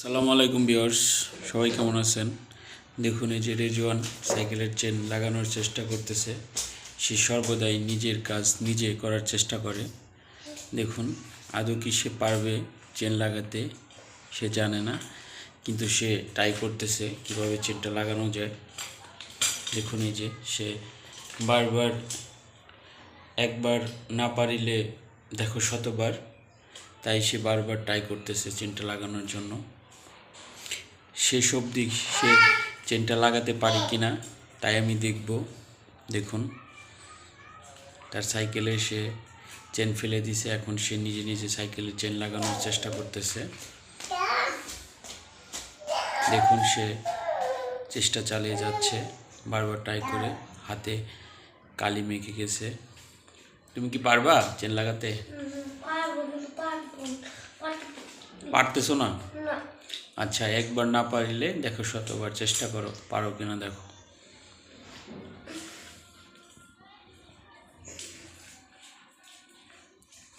সালামু আলাইকুম বিয়র্স সবাই কেমন আছেন? দেখুন এই যে রেজওয়ান সাইকেলের চেন লাগানোর চেষ্টা করতেছে। সে সর্বদাই নিজের কাজ নিজে করার চেষ্টা করে। দেখুন, আদৌ কি সে পারবে চেন লাগাতে? সে জানে না, কিন্তু সে ট্রাই করতেছে কীভাবে চেনটা লাগানো যায়। দেখুন এই যে সে বারবার, একবার না পারিলে দেখো শতবার, তাই সে বারবার ট্রাই করতেছে চেনটা লাগানোর জন্য। শেষ অবধি সে চেনটা লাগাতে পারে কি না তাই আমি দেখব। দেখুন। তার সাইকেলে সে চেন ফেলে দিছে। এখন সে নিজে নিজে সাইকেলে চেন লাগানোর চেষ্টা করতেছে। দেখুন সে চেষ্টা চালিয়ে যাচ্ছে। বারবার ট্রাই করে হাতে কালি মেখে গেছে। তুমি কি পারবা চেন লাগাতে? পারতেছো না? আচ্ছা একবার না পারলে দেখো শতবার চেষ্টা করো পারো কিনা দেখো।